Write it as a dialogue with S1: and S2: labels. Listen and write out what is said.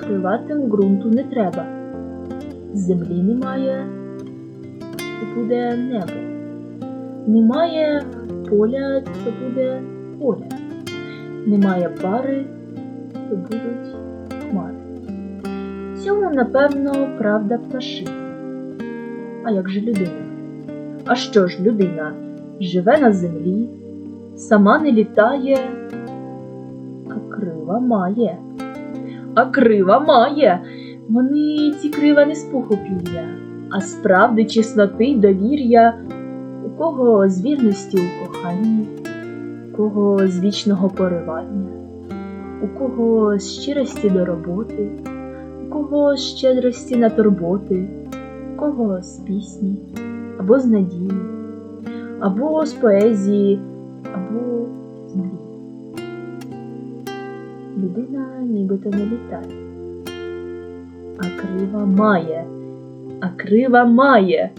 S1: крилатим ґрунту не треба. Землі немає, то буде небо. Немає поля, то буде поля. Немає пари, то будуть хмари. Цьому, напевно, правда пташина. А як же людина? А що ж людина живе на землі, сама не літає, а крила має. А крила має. Вони ці крила не з пуху а справди чесноти й довір'я, у кого з вірності у коханні, у кого з вічного поривання, у кого з щирості до роботи, у кого з щедрості на турботи, у кого з пісні, або з надії, або з поезії, або Людина нібито не літає, а крива має, а крива має.